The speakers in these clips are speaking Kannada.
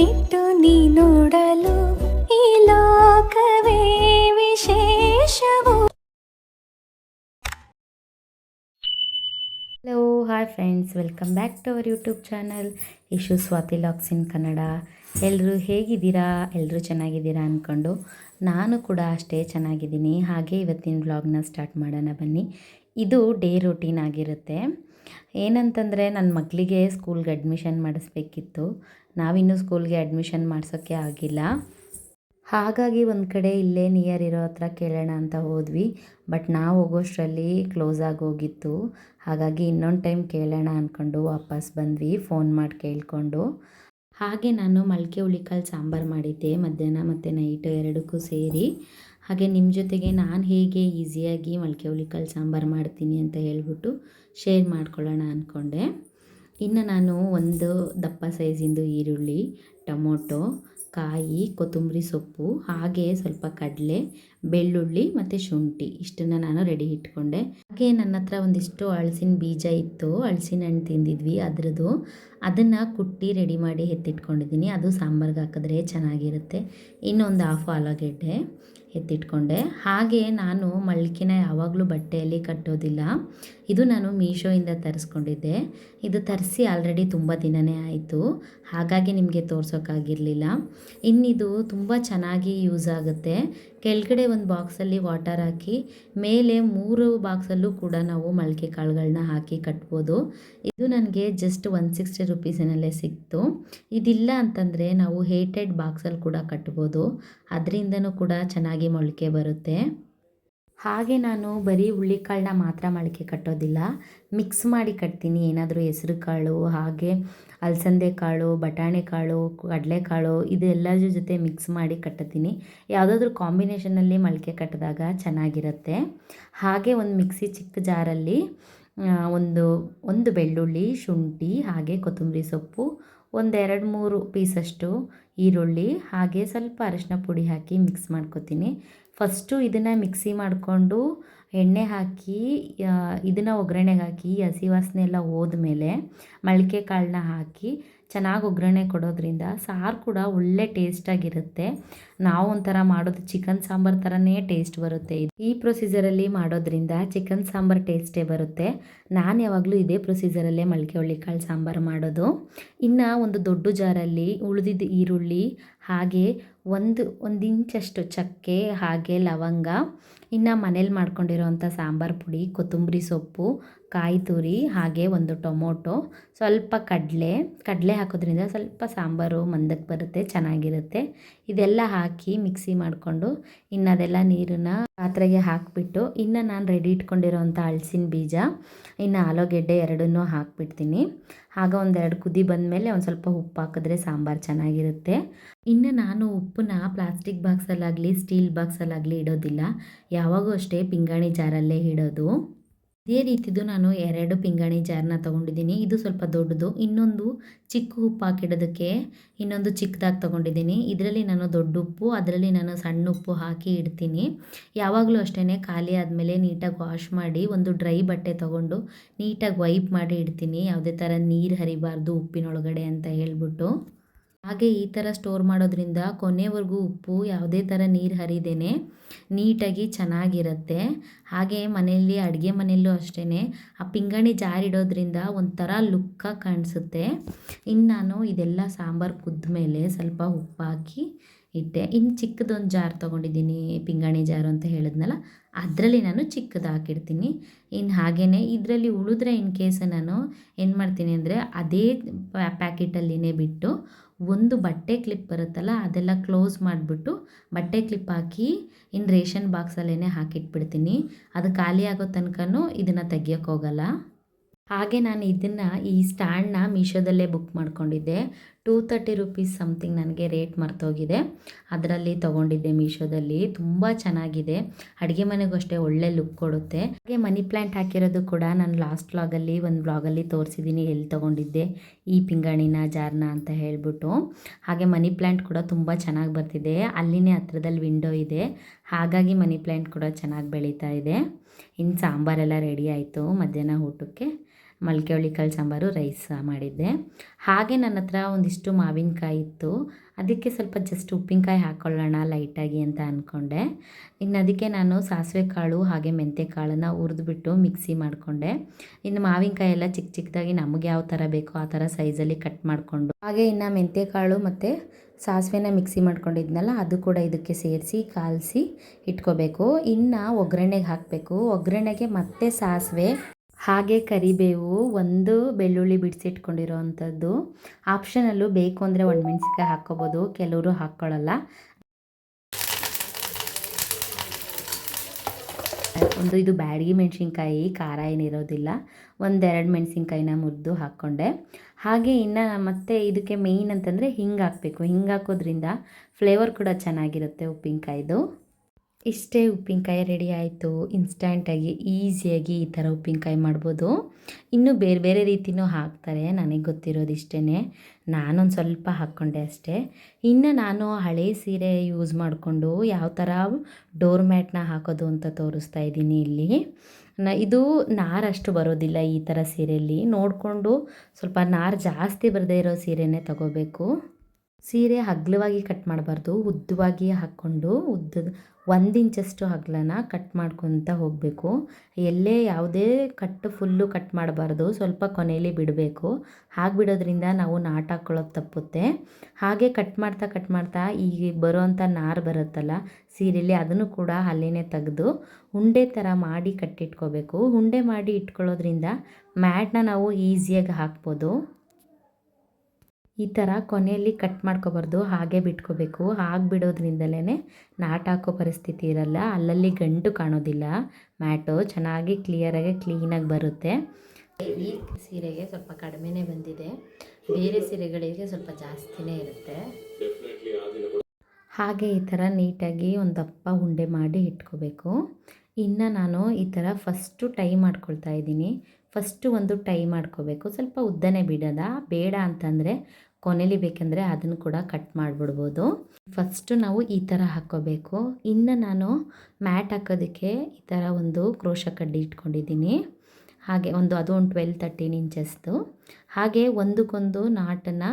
ಕಣ್ಣಿಟ್ಟು ನೀ ನೋಡಲು ಈ ಲೋಕವೇ ವಿಶೇಷವು. Hello hi friends welcome back to our YouTube channel Ishu Swathi locks in Kannada ಎಲ್ಲರೂ ಹೇಗಿದ್ದೀರಾ? ಎಲ್ಲರೂ ಚೆನ್ನಾಗಿದ್ದೀರಾ ಅಂದ್ಕೊಂಡು ನಾನು ಕೂಡ ಅಷ್ಟೇ ಚೆನ್ನಾಗಿದ್ದೀನಿ. ಹಾಗೆ ಇವತ್ತಿನ ವ್ಲಾಗ್ನ ಸ್ಟಾರ್ಟ್ ಮಾಡೋಣ ಬನ್ನಿ. ಇದು ಡೇ ರೂಟೀನ್ ಆಗಿರುತ್ತೆ. ಏನಂತಂದರೆ ನನ್ನ ಮಕ್ಕಳಿಗೆ ಸ್ಕೂಲ್ಗೆ ಅಡ್ಮಿಷನ್ ಮಾಡಿಸ್ಬೇಕಿತ್ತು. ನಾವಿನ್ನೂ ಸ್ಕೂಲ್ಗೆ ಅಡ್ಮಿಷನ್ ಮಾಡಿಸೋಕ್ಕೆ ಆಗಿಲ್ಲ. ಹಾಗಾಗಿ ಒಂದು ಕಡೆ ಇಲ್ಲೇ ನಿಯರ್ ಇರೋ ಹತ್ರ ಕೇಳೋಣ ಅಂತ ಹೋದ್ವಿ. ಬಟ್ ನಾವು ಹೋಗೋಷ್ಟರಲ್ಲಿ ಕ್ಲೋಸ್ ಆಗಿ ಹೋಗಿತ್ತು. ಹಾಗಾಗಿ ಇನ್ನೊಂದು ಟೈಮ್ ಕೇಳೋಣ ಅಂದ್ಕೊಂಡು ವಾಪಸ್ ಬಂದ್ವಿ ಫೋನ್ ಮಾಡಿ ಕೇಳಿಕೊಂಡು. ಹಾಗೆ ನಾನು ಮಳ್ಕೆ ಹುಳಿಕಾಳು ಸಾಂಬಾರು ಮಾಡಿದ್ದೆ, ಮಧ್ಯಾಹ್ನ ಮತ್ತು ನೈಟ್ ಎರಡಕ್ಕೂ ಸೇರಿ. ಹಾಗೆ ನಿಮ್ಮ ಜೊತೆಗೆ ನಾನು ಹೇಗೆ ಈಸಿಯಾಗಿ ಮೊಳಕೆ ಹುಳಿಕಾಳು ಸಾಂಬಾರು ಮಾಡ್ತೀನಿ ಅಂತ ಹೇಳ್ಬಿಟ್ಟು ಶೇರ್ ಮಾಡ್ಕೊಳ್ಳೋಣ ಅಂದ್ಕೊಂಡೆ ಇನ್ನು ನಾನು ಒಂದು ದಪ್ಪ ಸೈಜಿಂದು ಈರುಳ್ಳಿ, ಟೊಮೊಟೊ, ಕಾಯಿ, ಕೊತ್ತಂಬರಿ ಸೊಪ್ಪು, ಹಾಗೆ ಸ್ವಲ್ಪ ಕಡಲೆ, ಬೆಳ್ಳುಳ್ಳಿ ಮತ್ತು ಶುಂಠಿ ಇಷ್ಟನ್ನು ನಾನು ರೆಡಿ ಇಟ್ಕೊಂಡೆ. ಹಾಗೆ ನನ್ನ ಹತ್ರ ಒಂದಿಷ್ಟು ಹಳಸಿನ ಬೀಜ ಇತ್ತು. ಹಳಸಿನ ಹಣ್ಣು ತಿಂದಿದ್ವಿ ಅದರದ್ದು. ಅದನ್ನು ಕುಟ್ಟಿ ರೆಡಿ ಮಾಡಿ ಎತ್ತಿಟ್ಕೊಂಡಿದ್ದೀನಿ. ಅದು ಸಾಂಬಾರ್ಗೆ ಹಾಕಿದ್ರೆ ಚೆನ್ನಾಗಿರುತ್ತೆ. ಇನ್ನೊಂದು ಹಾಫ್ ಆಲೂಗೆಡ್ಡೆ. ಎತ್ತಿಟ್ಕೊಂಡೆ. ಹಾಗೆ ನಾನು ಮಳ್ಕಿನ ಯಾವಾಗಲೂ ಬಟ್ಟೆಯಲ್ಲಿ ಕಟ್ಟೋದಿಲ್ಲ. ಇದು ನಾನು ಮೀಶೋಯಿಂದ ತರಿಸ್ಕೊಂಡಿದ್ದೆ. ಇದು ತರಿಸಿ ಆಲ್ರೆಡಿ ತುಂಬ ದಿನನೇ ಆಯಿತು. ಹಾಗಾಗಿ ನಿಮಗೆ ತೋರ್ಸೋಕ್ಕಾಗಿರಲಿಲ್ಲ ಇನ್ನಿದು ತುಂಬ ಚೆನ್ನಾಗಿ ಯೂಸ್ ಆಗುತ್ತೆ. ಕೆಳಗಡೆ ಒಂದು ಬಾಕ್ಸಲ್ಲಿ ವಾಟರ್ ಹಾಕಿ, ಮೇಲೆ ಮೂರು ಬಾಕ್ಸಲ್ಲೂ ಕೂಡ ನಾವು ಮೊಳಕೆ ಕಾಳುಗಳನ್ನ ಹಾಕಿ ಕಟ್ಬೋದು. ಇದು ನನಗೆ ಜಸ್ಟ್ ಒನ್ ಸಿಕ್ಸ್ಟಿ ರುಪೀಸಿನಲ್ಲೇ ಸಿಕ್ತು. ಇದಿಲ್ಲ ಅಂತಂದರೆ ನಾವು ಹೇಟೆಡ್ ಬಾಕ್ಸಲ್ಲಿ ಕೂಡ ಕಟ್ಬೋದು. ಅದರಿಂದನೂ ಕೂಡ ಚೆನ್ನಾಗಿ ಮೊಳಕೆ ಬರುತ್ತೆ. ಹಾಗೆ ನಾನು ಬರೀ ಹುಳ್ಳಿಕಾಳನ್ನ ಮಾತ್ರ ಮೊಳಕೆ ಕಟ್ಟೋದಿಲ್ಲ. ಮಿಕ್ಸ್ ಮಾಡಿ ಕಟ್ತೀನಿ. ಏನಾದರೂ ಹೆಸ್ರು ಕಾಳು ಹಾಗೆ ಅಲಸಂದೆ ಕಾಳು ಬಟಾಣಿ ಕಾಳು ಕಡಲೆಕಾಳು ಇದೆಲ್ಲದ್ರ ಜೊತೆ ಮಿಕ್ಸ್ ಮಾಡಿ ಕಟ್ಟುತ್ತೀನಿ ಯಾವುದಾದ್ರೂ ಕಾಂಬಿನೇಷನಲ್ಲಿ ಮೊಳಕೆ ಕಟ್ಟಿದಾಗ ಚೆನ್ನಾಗಿರುತ್ತೆ. ಹಾಗೆ ಒಂದು ಮಿಕ್ಸಿ ಚಿಕ್ಕ ಜಾರಲ್ಲಿ ಒಂದು ಒಂದು ಬೆಳ್ಳುಳ್ಳಿ, ಶುಂಠಿ, ಹಾಗೆ ಕೊತ್ತಂಬರಿ ಸೊಪ್ಪು ಒಂದೆರಡು ಮೂರು ಪೀಸಷ್ಟು ಈರುಳ್ಳಿ, ಹಾಗೆ ಸ್ವಲ್ಪ ಅರಿಶಿನ ಪುಡಿ ಹಾಕಿ ಮಿಕ್ಸ್ ಮಾಡ್ಕೊತೀನಿ. ಫಸ್ಟು ಇದನ್ನು ಮಿಕ್ಸಿ ಮಾಡಿಕೊಂಡು ಎಣ್ಣೆ ಹಾಕಿ ಇದನ್ನು ಒಗ್ಗರಣೆಗೆ ಹಾಕಿ ಹಸಿ ವಾಸನೆ ಎಲ್ಲ ಹೋದ್ಮೇಲೆ ಮೊಳಕೆ ಕಾಳನ್ನ ಹಾಕಿ ಚೆನ್ನಾಗಿ ಒಗ್ಗರಣೆ ಕೊಡೋದ್ರಿಂದ ಸಾರು ಕೂಡ ಒಳ್ಳೆ ಟೇಸ್ಟಾಗಿರುತ್ತೆ ನಾವು ಒಂಥರ ಮಾಡೋದು ಚಿಕನ್ ಸಾಂಬಾರು ಥರನೇ ಟೇಸ್ಟ್ ಬರುತ್ತೆ. ಈ ಪ್ರೊಸೀಜರಲ್ಲಿ ಮಾಡೋದ್ರಿಂದ ಚಿಕನ್ ಸಾಂಬಾರು ಟೇಸ್ಟೇ ಬರುತ್ತೆ. ನಾನು ಯಾವಾಗಲೂ ಇದೇ ಪ್ರೊಸೀಜರಲ್ಲೇ ಮೊಳಕೆ ಹುಳ್ಳಿಕಾಳು ಸಾಂಬಾರು ಮಾಡೋದು. ಇನ್ನು ಒಂದು ದೊಡ್ಡ ಜಾರಲ್ಲಿ ಉಳಿದಿದ್ದ ಈರುಳ್ಳಿ ಹಾಗೆ ಒಂದು ಒಂದು ಇಂಚಷ್ಟು ಚಕ್ಕೆ, ಹಾಗೆ ಲವಂಗ, ಇನ್ನು ಮನೇಲಿ ಮಾಡ್ಕೊಂಡಿರೋವಂಥ ಸಾಂಬಾರು ಪುಡಿ, ಕೊತ್ತಂಬರಿ ಸೊಪ್ಪು, ಕಾಯಿ ತುರಿ, ಹಾಗೆ ಒಂದು ಟೊಮೊಟೊ, ಸ್ವಲ್ಪ ಕಡಲೆ. ಕಡಲೆ ಹಾಕೋದ್ರಿಂದ ಸ್ವಲ್ಪ ಸಾಂಬಾರು ಮಂದಕ್ಕೆ ಬರುತ್ತೆ, ಚೆನ್ನಾಗಿರುತ್ತೆ. ಇದೆಲ್ಲ ಹಾಕಿ ಮಿಕ್ಸಿ ಮಾಡಿಕೊಂಡು ಇನ್ನು ಅದೆಲ್ಲ ನೀರನ್ನ ಪಾತ್ರೆಗೆ ಹಾಕಿಬಿಟ್ಟು, ಇನ್ನು ನಾನು ರೆಡಿ ಇಟ್ಕೊಂಡಿರೋವಂಥ ಹಳಸಿನ ಬೀಜ, ಇನ್ನು ಆಲೂಗೆಡ್ಡೆ ಎರಡನ್ನೂ ಹಾಕ್ಬಿಡ್ತೀನಿ. ಆಗ ಒಂದೆರಡು ಕುದಿ ಬಂದಮೇಲೆ ಒಂದು ಸ್ವಲ್ಪ ಉಪ್ಪು ಹಾಕಿದ್ರೆ ಸಾಂಬಾರು ಚೆನ್ನಾಗಿರುತ್ತೆ. ಇನ್ನು ನಾನು ಉಪ್ಪನ್ನ ಪ್ಲಾಸ್ಟಿಕ್ ಬಾಕ್ಸಲ್ಲಾಗಲಿ ಸ್ಟೀಲ್ ಬಾಕ್ಸಲ್ಲಾಗಲಿ ಇಡೋದಿಲ್ಲ. ಯಾವಾಗೂ ಅಷ್ಟೇ ಪಿಂಗಾಣಿ ಜಾರಲ್ಲೇ ಇಡೋದು. ಇದೇ ರೀತಿದು ನಾನು ಎರಡು ಪಿಂಗಾಣಿ ಜಾರ್ನ ತೊಗೊಂಡಿದ್ದೀನಿ. ಇದು ಸ್ವಲ್ಪ ದೊಡ್ಡದು. ಇನ್ನೊಂದು ಚಿಕ್ಕ ಉಪ್ಪು ಹಾಕಿಡೋದಕ್ಕೆ ಇನ್ನೊಂದು ಚಿಕ್ಕದಾಗಿ ತೊಗೊಂಡಿದ್ದೀನಿ. ಇದರಲ್ಲಿ ನಾನು ದೊಡ್ಡ ಉಪ್ಪು, ಅದರಲ್ಲಿ ನಾನು ಸಣ್ಣ ಉಪ್ಪು ಹಾಕಿ ಇಡ್ತೀನಿ. ಯಾವಾಗಲೂ ಅಷ್ಟೇ ಖಾಲಿ ಆದಮೇಲೆ ನೀಟಾಗಿ ವಾಶ್ ಮಾಡಿ ಒಂದು ಡ್ರೈ ಬಟ್ಟೆ ತೊಗೊಂಡು ನೀಟಾಗಿ ವೈಪ್ ಮಾಡಿ ಇಡ್ತೀನಿ. ಯಾವುದೇ ಥರ ನೀರು ಹರಿಬಾರ್ದು ಉಪ್ಪಿನೊಳಗಡೆ ಅಂತ ಹೇಳ್ಬಿಟ್ಟು. ಹಾಗೆ ಈ ಥರ ಸ್ಟೋರ್ ಮಾಡೋದ್ರಿಂದ ಕೊನೆವರೆಗೂ ಉಪ್ಪು ಯಾವುದೇ ಥರ ನೀರು ಹರಿದೇನೆ ನೀಟಾಗಿ ಚೆನ್ನಾಗಿರುತ್ತೆ. ಹಾಗೆ ಮನೆಯಲ್ಲಿ, ಅಡುಗೆ ಮನೆಯಲ್ಲೂ ಅಷ್ಟೇ ಆ ಪಿಂಗಾಣಿ ಜಾರಿಡೋದ್ರಿಂದ ಒಂಥರ ಲುಕ್ಕಾಗಿ ಕಾಣಿಸುತ್ತೆ. ಇನ್ನು ನಾನು ಇದೆಲ್ಲ ಸಾಂಬಾರು ಕುದ್ದ ಮೇಲೆ ಸ್ವಲ್ಪ ಉಪ್ಪು ಹಾಕಿ ಇಟ್ಟೆ. ಇನ್ನು ಚಿಕ್ಕದೊಂದು ಜಾರ್ ತೊಗೊಂಡಿದ್ದೀನಿ ಪಿಂಗಾಣಿ ಜಾರು ಅಂತ ಹೇಳಿದ್ನಲ್ಲ ಅದರಲ್ಲಿ ನಾನು ಚಿಕ್ಕದು ಹಾಕಿಡ್ತೀನಿ. ಇನ್ನು ಹಾಗೇ ಇದರಲ್ಲಿ ಉಳಿದ್ರೆ ಇನ್ ಕೇಸ್ ನಾನು ಏನು ಮಾಡ್ತೀನಿ ಅಂದರೆ ಅದೇ ಪ್ಯಾಕೆಟಲ್ಲಿನೇ ಬಿಟ್ಟು ಒಂದು ಬಟ್ಟೆ ಕ್ಲಿಪ್ ಬರುತ್ತಲ್ಲ ಅದೆಲ್ಲ ಕ್ಲೋಸ್ ಮಾಡಿಬಿಟ್ಟು ಬಟ್ಟೆ ಕ್ಲಿಪ್ ಹಾಕಿ ಇನ್ನು ರೇಷನ್ ಬಾಕ್ಸಲ್ಲೇ ಹಾಕಿಟ್ಬಿಡ್ತೀನಿ. ಅದು ಖಾಲಿ ಆಗೋ ತನಕನೂ ಇದನ್ನು ತೆಗಿಯೋಕ್ಕೆ ಹೋಗಲ್ಲ. ಹಾಗೆ ನಾನು ಇದನ್ನು ಈ ಸ್ಟ್ಯಾಂಡ್ನ ಮೀಶೋದಲ್ಲೇ ಬುಕ್ ಮಾಡ್ಕೊಂಡಿದ್ದೆ. ಟೂ ತರ್ಟಿ ರುಪೀಸ್ ಸಮಥಿಂಗ್ ನನಗೆ ರೇಟ್ ಮರ್ತೋಗಿದೆ. ಅದರಲ್ಲಿ ತೊಗೊಂಡಿದ್ದೆ ಮೀಶೋದಲ್ಲಿ. ತುಂಬ ಚೆನ್ನಾಗಿದೆ. ಅಡುಗೆ ಮನೆಗೂ ಅಷ್ಟೇ ಒಳ್ಳೆ ಲುಕ್ ಕೊಡುತ್ತೆ. ಹಾಗೆ ಮನಿ ಪ್ಲ್ಯಾಂಟ್ ಹಾಕಿರೋದು ಕೂಡ ನಾನು ಲಾಸ್ಟ್ ವ್ಲಾಗಲ್ಲಿ ಒಂದು ವ್ಲಾಗಲ್ಲಿ ತೋರಿಸಿದ್ದೀನಿ ಎಲ್ಲಿ ತೊಗೊಂಡಿದ್ದೆ? ಈ ಪಿಂಗಾಣಿನ, ಜಾರ್ನ ಅಂತ ಹೇಳಿಬಿಟ್ಟು. ಹಾಗೆ ಮನಿ ಪ್ಲ್ಯಾಂಟ್ ಕೂಡ ತುಂಬ ಚೆನ್ನಾಗಿ ಬರ್ತಿದೆ. ಅಲ್ಲಿನೇ ಹತ್ರದಲ್ಲಿ ವಿಂಡೋ ಇದೆ. ಹಾಗಾಗಿ ಮನಿ ಪ್ಲ್ಯಾಂಟ್ ಕೂಡ ಚೆನ್ನಾಗಿ ಬೆಳೀತಾ ಇದೆ. ಇನ್ನು ಸಾಂಬಾರೆಲ್ಲ ರೆಡಿ ಆಯಿತು ಮಧ್ಯಾಹ್ನ ಊಟಕ್ಕೆ. ಮೊಳಕೆ ಕಾಳು ಸಾಂಬಾರು, ರೈಸ್ ಮಾಡಿದ್ದೆ. ಹಾಗೆ ನನ್ನ ಹತ್ರ ಒಂದಿಷ್ಟು ಮಾವಿನಕಾಯಿ ಇತ್ತು. ಅದಕ್ಕೆ ಸ್ವಲ್ಪ ಜಸ್ಟ್ ಉಪ್ಪಿನಕಾಯಿ ಹಾಕ್ಕೊಳ್ಳೋಣ ಲೈಟಾಗಿ ಅಂತ ಅಂದ್ಕೊಂಡೆ ಇನ್ನು ಅದಕ್ಕೆ ನಾನು ಸಾಸಿವೆ ಕಾಳು ಹಾಗೆ ಮೆಂತ್ಯ ಕಾಳನ್ನು ಹುರಿದ್ಬಿಟ್ಟು ಮಿಕ್ಸಿ ಮಾಡಿಕೊಂಡೆ. ಇನ್ನು ಮಾವಿನಕಾಯಿ ಎಲ್ಲ ಚಿಕ್ಕ ಚಿಕ್ಕದಾಗಿ ನಮಗೆ ಯಾವ ಥರ ಬೇಕೋ ಆ ಥರ ಸೈಜಲ್ಲಿ ಕಟ್ ಮಾಡಿಕೊಂಡು. ಹಾಗೆ ಇನ್ನು ಮೆಂತ್ಯ ಕಾಳು ಮತ್ತು ಸಾಸಿವೆನ ಮಿಕ್ಸಿ ಮಾಡ್ಕೊಂಡಿದ್ನಲ್ಲ, ಅದು ಕೂಡ ಇದಕ್ಕೆ ಸೇರಿಸಿ, ಕಾಲಿಸಿ ಇಟ್ಕೋಬೇಕು. ಇನ್ನು ಒಗ್ಗರಣೆಗೆ ಹಾಕಬೇಕು. ಒಗ್ಗರಣೆಗೆ ಮತ್ತೆ ಸಾಸಿವೆ. ಹಾಗೆ ಕರಿಬೇವು ಒಂದು ಬೆಳ್ಳುಳ್ಳಿ ಬಿಡಿಸಿಟ್ಕೊಂಡಿರೋ ಅಂಥದ್ದು ಆಪ್ಷನಲ್ಲೂ ಬೇಕು ಅಂದರೆ ಒಣಮೆಣ್ಸಿಕಾಯಿ ಹಾಕ್ಕೋಬೋದು. ಕೆಲವರು ಹಾಕ್ಕೊಳ್ಳಲ್ಲ ಒಂದು ಇದು ಬ್ಯಾಡಗಿ ಮೆಣಸಿನ್ಕಾಯಿ, ಖಾರ ಏನಿರೋದಿಲ್ಲ. ಒಂದೆರಡು ಮೆಣಸಿನ್ಕಾಯಿನ ಮುರಿದು ಹಾಕ್ಕೊಂಡೆ. ಹಾಗೆ ಇನ್ನು ಮತ್ತೆ ಇದಕ್ಕೆ ಮೇಯ್ನ್ ಅಂತಂದರೆ ಹಿಂಗೆ ಹಾಕಬೇಕು. ಹಿಂಗೆ ಹಾಕೋದ್ರಿಂದ ಫ್ಲೇವರ್ ಕೂಡ ಚೆನ್ನಾಗಿರುತ್ತೆ ಉಪ್ಪಿನಕಾಯ್ದು. ಇಷ್ಟೇ ಉಪ್ಪಿನಕಾಯಿ ರೆಡಿ ಆಯಿತು. ಇನ್ಸ್ಟಂಟಾಗಿ ಈಸಿಯಾಗಿ ಈ ಥರ ಉಪ್ಪಿನಕಾಯಿ ಮಾಡ್ಬೋದು. ಇನ್ನೂ ಬೇರೆ ಬೇರೆ ರೀತಿಯೂ ಹಾಕ್ತಾರೆ, ನನಗೆ ಗೊತ್ತಿರೋದು ಇಷ್ಟೇ ನಾನೊಂದು ಸ್ವಲ್ಪ ಹಾಕ್ಕೊಂಡೆ ಅಷ್ಟೇ. ಇನ್ನು ನಾನು ಹಳೆ ಸೀರೆ ಯೂಸ್ ಮಾಡಿಕೊಂಡು ಯಾವ ಥರ ಡೋರ್ ಮ್ಯಾಟ್ನ ಹಾಕೋದು ಅಂತ ತೋರಿಸ್ತಾ ಇದ್ದೀನಿ ಇಲ್ಲಿ. ನ, ಇದು ನಾರಷ್ಟು ಬರೋದಿಲ್ಲ ಈ ಥರ ಸೀರೆಯಲ್ಲಿ. ನೋಡಿಕೊಂಡು ಸ್ವಲ್ಪ ನಾರು ಜಾಸ್ತಿ ಬರದೇ ಇರೋ ಸೀರೆನೇ ತಗೋಬೇಕು. ಸೀರೆ ಹಗ್ಲವಾಗಿ ಕಟ್ ಮಾಡಬಾರ್ದು, ಉದ್ದವಾಗಿ ಹಾಕ್ಕೊಂಡು ಉದ್ದದ ಒಂದು ಇಂಚಷ್ಟು ಅಗಲನ ಕಟ್ ಮಾಡ್ಕೊತ ಹೋಗಬೇಕು. ಎಲ್ಲೇ ಯಾವುದೇ ಕಟ್ ಫುಲ್ಲು ಕಟ್ ಮಾಡಬಾರ್ದು. ಸ್ವಲ್ಪ ಕೊನೆಯಲ್ಲಿ ಬಿಡಬೇಕು. ಹಾಗೆ ಬಿಡೋದ್ರಿಂದ ನಾವು ನಾಟ್ ಹಾಕ್ಕೊಳ್ಳೋದು ತಪ್ಪುತ್ತೆ. ಹಾಗೆ ಕಟ್ ಮಾಡ್ತಾ ಕಟ್ ಮಾಡ್ತಾ ಈಗ ಬರೋವಂಥ ನಾರು ಬರುತ್ತಲ್ಲ ಸೀರೆಯಲ್ಲಿ ಅದನ್ನು ಕೂಡ ಅಲ್ಲೇ ತೆಗೆದು ಉಂಡೆ ಥರ ಮಾಡಿ ಕಟ್ಟಿಟ್ಕೋಬೇಕು ಉಂಡೆ ಮಾಡಿ ಇಟ್ಕೊಳ್ಳೋದ್ರಿಂದ ಮ್ಯಾಟ್ನ ನಾವು ಈಸಿಯಾಗಿ ಹಾಕ್ಬೋದು. ಈ ಥರ ಕೊನೆಯಲ್ಲಿ ಕಟ್ ಮಾಡ್ಕೋಬಾರ್ದು, ಹಾಗೆ ಬಿಟ್ಕೋಬೇಕು. ಹಾಗೆ ಬಿಡೋದ್ರಿಂದಲೇ ನಾಟ್ ಹಾಕೋ ಪರಿಸ್ಥಿತಿ ಇರಲ್ಲ. ಅಲ್ಲಲ್ಲಿ ಗಂಟು ಕಾಣೋದಿಲ್ಲ. ಮ್ಯಾಟು ಚೆನ್ನಾಗಿ ಕ್ಲಿಯರಾಗಿ ಕ್ಲೀನಾಗಿ ಬರುತ್ತೆ. ಈ ಸೀರೆಗೆ ಸ್ವಲ್ಪ ಕಡಿಮೆನೇ ಬಂದಿದೆ. ಬೇರೆ ಸೀರೆಗಳಿಗೆ ಸ್ವಲ್ಪ ಜಾಸ್ತಿನೇ ಇರುತ್ತೆ. ಹಾಗೆ ಈ ಥರ ನೀಟಾಗಿ ಒಂದು ದಪ್ಪ ಉಂಡೆ ಮಾಡಿ ಇಟ್ಕೋಬೇಕು. ಇನ್ನು ನಾನು ಈ ಥರ ಫಸ್ಟು ಟೈ ಮಾಡ್ಕೊಳ್ತಾ ಇದ್ದೀನಿ. ಫಸ್ಟು ಒಂದು ಟೈ ಮಾಡ್ಕೋಬೇಕು. ಸ್ವಲ್ಪ ಉದ್ದನೇ ಬಿಡೋದ? ಬೇಡ ಅಂತಂದರೆ ಕೊನೆಲಿ ಬೇಕೆಂದರೆ ಅದನ್ನು ಕೂಡ ಕಟ್ ಮಾಡಿಬಿಡ್ಬೋದು. ಫಸ್ಟು ನಾವು ಈ ಥರ ಹಾಕ್ಕೋಬೇಕು. ಇನ್ನು ನಾನು ಮ್ಯಾಟ್ ಹಾಕೋದಕ್ಕೆ ಈ ಥರ ಒಂದು ಕ್ರೋಶ ಕಡ್ಡಿ ಇಟ್ಕೊಂಡಿದ್ದೀನಿ. ಹಾಗೆ ಒಂದು, ಅದು ಒಂದು ಟ್ವೆಲ್ ತರ್ಟೀನ್ ಇಂಚಸ್ದು ಹಾಗೆ ಒಂದಕ್ಕೊಂದು ನಾಟನ್ನು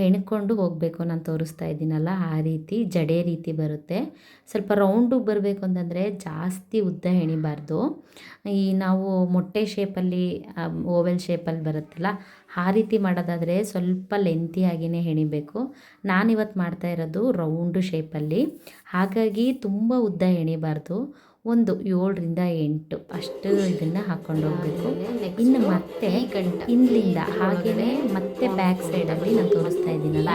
ಹೆಣ್ಕೊಂಡು ಹೋಗಬೇಕು ನಾನು ತೋರಿಸ್ತಾ ಇದ್ದೀನಲ್ಲ, ಆ ರೀತಿ ಜಡೆ ರೀತಿ ಬರುತ್ತೆ. ಸ್ವಲ್ಪ ರೌಂಡಿಗೆ ಬರಬೇಕು ಅಂತಂದರೆ ಜಾಸ್ತಿ ಉದ್ದ ಹೆಣಿಬಾರ್ದು ಈ ನಾವು ಮೊಟ್ಟೆ ಶೇಪಲ್ಲಿ ಓವೆಲ್ ಶೇಪಲ್ಲಿ ಬರುತ್ತಲ್ಲ, ಆ ರೀತಿ ಮಾಡೋದಾದರೆ ಸ್ವಲ್ಪ ಲೆಂತಿಯಾಗಿಯೇ ಹೆಣಿಬೇಕು ನಾನಿವತ್ತು ಮಾಡ್ತಾ ಇರೋದು ರೌಂಡು ಶೇಪಲ್ಲಿ ಹಾಗಾಗಿ ತುಂಬ ಉದ್ದ ಹೆಣಿಬಾರ್ದು ಒಂದು ಏಳರಿಂದ ಎಂಟು. ಅಷ್ಟು ಇದನ್ನು ಹಾಕೊಂಡು ಹೋಗಬೇಕು. ಇನ್ನು ಮತ್ತೆ ಇಲ್ಲಿಂದ ಹಾಗೆಯೇ ಮತ್ತೆ ಬ್ಯಾಕ್ ಸೈಡಲ್ಲಿ ನಾನು ತೋರಿಸ್ತಾ ಇದ್ದೀನಲ್ಲ,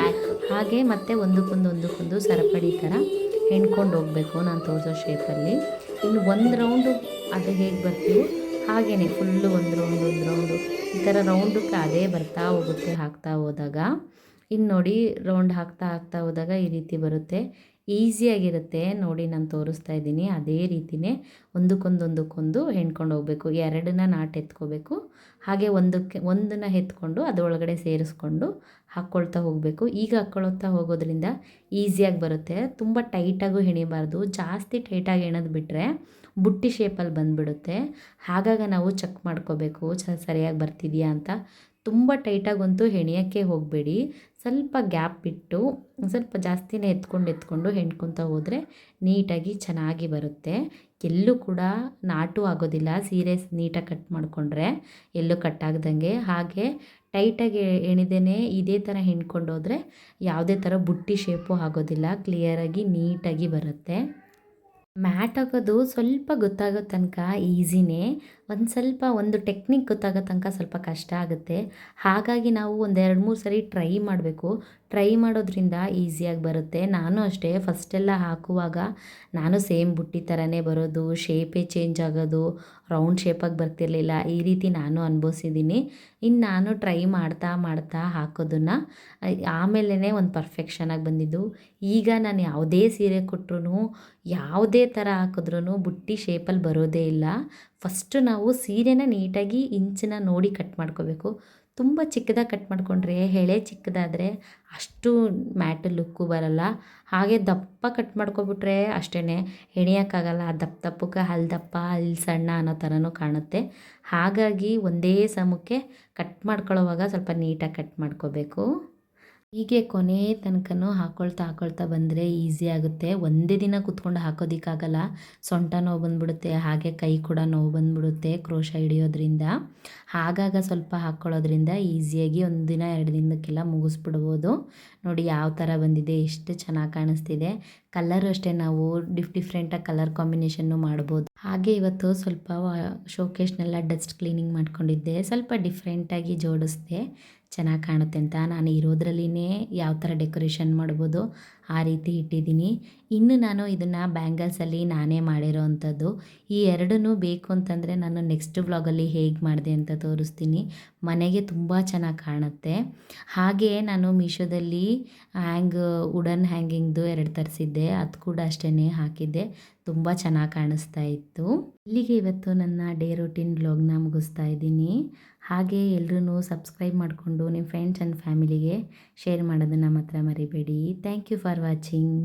ಹಾಗೆ ಮತ್ತೆ ಒಂದಕ್ಕೊಂದು ಒಂದಕ್ಕೊಂದು ಸರಪಳಿ ಥರ ಹೆಣ್ಕೊಂಡು ಹೋಗಬೇಕು ನಾನು ತೋರಿಸೋ ಶೇಪಲ್ಲಿ ಇನ್ನು ಒಂದು ರೌಂಡು ಅದು ಹೇಗೆ ಬರ್ತೀವೋ ಹಾಗೆಯೇ ಫುಲ್ಲು ಒಂದು ರೌಂಡ್ ಒಂದು ರೌಂಡು ಈ ಥರ ರೌಂಡಕ್ಕೆ ಅದೇ ಬರ್ತಾ ಹೋಗುತ್ತೆ, ಹಾಕ್ತಾ ಹೋದಾಗ. ಇನ್ನು ನೋಡಿ ರೌಂಡ್ ಹಾಕ್ತಾ ಹಾಕ್ತಾ ಹೋದಾಗ ಈ ರೀತಿ ಬರುತ್ತೆ. ಈಸಿಯಾಗಿರುತ್ತೆ. ನೋಡಿ ನಾನು ತೋರಿಸ್ತಾ ಇದ್ದೀನಿ. ಅದೇ ರೀತಿಯೇ ಒಂದಕ್ಕೊಂದೊಂದಕ್ಕೊಂದು ಒಂದಕ್ಕೊಂದು ಹೆಣ್ಕೊಂಡು ಹೋಗಬೇಕು. ಎರಡನ್ನ ನಾಟ್ ಎತ್ಕೋಬೇಕು. ಹಾಗೆ ಒಂದಕ್ಕೆ, ಒಂದನ್ನು ಎತ್ಕೊಂಡು ಅದರೊಳಗಡೆ ಸೇರಿಸ್ಕೊಂಡು ಹಾಕ್ಕೊಳ್ತಾ ಹೋಗಬೇಕು. ಈಗ ಹಾಕ್ಕೊಳ್ತಾ ಹೋಗೋದ್ರಿಂದ ಈಸಿಯಾಗಿ ಬರುತ್ತೆ. ತುಂಬ ಟೈಟಾಗೂ ಹೆಣಿಬಾರ್ದು ಜಾಸ್ತಿ ಟೈಟಾಗಿ ಹೆಣೋದು ಬಿಟ್ಟರೆ ಬುಟ್ಟಿ ಶೇಪಲ್ಲಿ ಬಂದುಬಿಡುತ್ತೆ. ಹಾಗಾಗ ನಾವು ಚೆಕ್ ಮಾಡ್ಕೋಬೇಕು. ಸರಿಯಾಗಿ ಬರ್ತಿದೆಯಾ ಅಂತ. ತುಂಬ ಟೈಟಾಗಂತೂ ಹೆಣಿಯೋಕ್ಕೆ ಹೋಗಬೇಡಿ. ಸ್ವಲ್ಪ ಗ್ಯಾಪ್ ಬಿಟ್ಟು ಸ್ವಲ್ಪ ಜಾಸ್ತಿನೇ ಎತ್ಕೊಂಡು ಎತ್ಕೊಂಡು ಹೆಣ್ಕೊತ ಹೋದರೆ ನೀಟಾಗಿ ಚೆನ್ನಾಗಿ ಬರುತ್ತೆ. ಎಲ್ಲೂ ಕೂಡ ನಾಟು ಆಗೋದಿಲ್ಲ. ಸೀರೆ ನೀಟಾಗಿ ಕಟ್ ಮಾಡಿಕೊಂಡ್ರೆ ಎಲ್ಲೂ ಕಟ್ ಆಗ್ದಂಗೆ. ಹಾಗೆ ಟೈಟಾಗಿ ಎಣಿದೇನೆ ಇದೇ ಥರ ಹೆಣ್ಕೊಂಡು ಹೋದರೆ ಯಾವುದೇ ಥರ ಬುಟ್ಟಿ ಶೇಪು ಆಗೋದಿಲ್ಲ. ಕ್ಲಿಯರಾಗಿ ನೀಟಾಗಿ ಬರುತ್ತೆ. ಮ್ಯಾಟ್ ಆಗೋದು ಸ್ವಲ್ಪ ಗೊತ್ತಾಗೋ ತನಕ ಈಸಿನೇ. ಒಂದು ಸ್ವಲ್ಪ ಒಂದು ಟೆಕ್ನಿಕ್ ಗೊತ್ತಾಗೋ ತನಕ ಸ್ವಲ್ಪ ಕಷ್ಟ ಆಗುತ್ತೆ. ಹಾಗಾಗಿ ನಾವು ಒಂದು ಎರಡು ಮೂರು ಸರಿ ಟ್ರೈ ಮಾಡಬೇಕು. ಟ್ರೈ ಮಾಡೋದ್ರಿಂದ ಈಸಿಯಾಗಿ ಬರುತ್ತೆ. ನಾನು ಅಷ್ಟೇ ಫಸ್ಟೆಲ್ಲ ಹಾಕುವಾಗ ನಾನು ಸೇಮ್ ಬುಟ್ಟಿ ಥರನೇ ಬರೋದು ಶೇಪೇ ಚೇಂಜ್ ಆಗೋದು ರೌಂಡ್ ಶೇಪಾಗಿ ಬರ್ತಿರಲಿಲ್ಲ. ಈ ರೀತಿ ನಾನು ಅನುಭವಿಸಿದ್ದೀನಿ. ಇನ್ನು ನಾನು ಟ್ರೈ ಮಾಡ್ತಾ ಮಾಡ್ತಾ ಹಾಕೋದನ್ನು ಆಮೇಲೆ ಒಂದು ಪರ್ಫೆಕ್ಷನಾಗಿ ಬಂದಿದ್ದು. ಈಗ ನಾನು ಯಾವುದೇ ಸೀರೆ ಕೊಟ್ಟರು ಯಾವುದೇ ಥರ ಹಾಕಿದ್ರೂ ಬುಟ್ಟಿ ಶೇಪಲ್ಲಿ ಬರೋದೇ ಇಲ್ಲ. ಫಸ್ಟು ನಾವು ಸೀರೆನ ನೀಟಾಗಿ ಇಂಚನ್ನ ನೋಡಿ ಕಟ್ ಮಾಡ್ಕೋಬೇಕು. ತುಂಬ ಚಿಕ್ಕದಾಗಿ ಕಟ್ ಮಾಡಿಕೊಂಡ್ರೆ, ಎಳೆ ಚಿಕ್ಕದಾದರೆ ಅಷ್ಟು ಮ್ಯಾಟ್ ಲುಕ್ಕು ಬರಲ್ಲ. ಹಾಗೆ ದಪ್ಪ ಕಟ್ ಮಾಡ್ಕೊಬಿಟ್ರೆ ಅಷ್ಟೇ ಹೆಣಿಯೋಕ್ಕಾಗಲ್ಲ ದಪ್ಪ ದಪ್ಪಕ್ಕೆ ಅಲ್ಲಿ ದಪ್ಪ ಅಲ್ಲಿ ಸಣ್ಣ ಅನ್ನೋ ಥರನೂ ಕಾಣುತ್ತೆ. ಹಾಗಾಗಿ ಒಂದೇ ಸಮಕ್ಕೆ ಕಟ್ ಮಾಡ್ಕೊಳ್ಳೋವಾಗ ಸ್ವಲ್ಪ ನೀಟಾಗಿ ಕಟ್ ಮಾಡ್ಕೋಬೇಕು. ಹೀಗೆ ಕೊನೆ ತನಕನೂ ಹಾಕ್ಕೊಳ್ತಾ ಹಾಕ್ಕೊಳ್ತಾ ಬಂದರೆ ಈಸಿ ಆಗುತ್ತೆ. ಒಂದೇ ದಿನ ಕುತ್ಕೊಂಡು ಹಾಕೋದಿಕ್ಕಾಗಲ್ಲ. ಸೊಂಟ ನೋವು ಬಂದ್ಬಿಡುತ್ತೆ, ಹಾಗೆ ಕೈ ಕೂಡ ನೋವು ಬಂದ್ಬಿಡುತ್ತೆ ಕ್ರೋಶ ಹಿಡಿಯೋದ್ರಿಂದ. ಆಗಾಗ ಸ್ವಲ್ಪ ಹಾಕ್ಕೊಳ್ಳೋದ್ರಿಂದ ಈಸಿಯಾಗಿ ಒಂದು ದಿನ, ಎರಡು ದಿನಕ್ಕೆಲ್ಲ ಮುಗಿಸ್ಬಿಡ್ಬೋದು. ನೋಡಿ ಯಾವ ಥರ ಬಂದಿದೆ, ಎಷ್ಟು ಚೆನ್ನಾಗಿ ಕಾಣಿಸ್ತಿದೆ. ಕಲರು ಅಷ್ಟೇ ನಾವು ಡಿಫ್ ಡಿಫ್ರೆಂಟಾಗಿ ಕಲರ್ ಕಾಂಬಿನೇಷನ್ನು ಮಾಡ್ಬೋದು. ಹಾಗೆ ಇವತ್ತು ಸ್ವಲ್ಪ ಶೋಕೇಶ್ನೆಲ್ಲ ಡಸ್ಟ್ ಕ್ಲೀನಿಂಗ್ ಮಾಡ್ಕೊಂಡಿದ್ದೆ. ಸ್ವಲ್ಪ ಡಿಫ್ರೆಂಟಾಗಿ ಜೋಡಿಸ್ದೆ. ಚೆನ್ನಾಗಿ ಕಾಣುತ್ತೆ ಅಂತ ನಾನು ಇರೋದ್ರಲ್ಲಿನೇ ಯಾವ ಥರ ಡೆಕೋರೇಷನ್ ಮಾಡ್ಬೋದು ಆ ರೀತಿ ಇಟ್ಟಿದ್ದೀನಿ. ಇನ್ನು ನಾನು ಇದನ್ನು ಬ್ಯಾಂಗಲ್ಸಲ್ಲಿ ನಾನೇ ಮಾಡಿರೋ ಅಂಥದ್ದು ಈ ಎರಡನ್ನೂ ಬೇಕು ಅಂತಂದರೆ ನಾನು ನೆಕ್ಸ್ಟ್ ವ್ಲಾಗಲ್ಲಿ ಹೇಗೆ ಮಾಡಿದೆ ಅಂತ ತೋರಿಸ್ತೀನಿ. ಮನೆಗೆ ತುಂಬ ಚೆನ್ನಾಗಿ ಕಾಣುತ್ತೆ. ಹಾಗೆ ನಾನು ಮೀಶೋದಲ್ಲಿ ಹ್ಯಾಂಗ್, ವುಡನ್ ಹ್ಯಾಂಗಿಂಗ್ದು ಎರಡು ತರಿಸಿದ್ದೆ. ಅದು ಕೂಡ ಅಷ್ಟೇ ಹಾಕಿದ್ದೆ. ತುಂಬ ಚೆನ್ನಾಗಿ ಕಾಣಿಸ್ತಾ ಇತ್ತು. ಇಲ್ಲಿಗೆ ಇವತ್ತು ನನ್ನ ಡೇ ರೂಟೀನ್ ಬ್ಲಾಗ್ನ ಮುಗಿಸ್ತಾ ಇದ್ದೀನಿ. ಹಾಗೆ ಎಲ್ಲರೂ ಸಬ್ಸ್ಕ್ರೈಬ್ ಮಾಡಿಕೊಂಡು ನಿಮ್ಮ ಫ್ರೆಂಡ್ಸ್ ಆ್ಯಂಡ್ ಫ್ಯಾಮಿಲಿಗೆ ಶೇರ್ ಮಾಡೋದನ್ನು ಮಾತ್ರ ಮರಿಬೇಡಿ. Thank you for watching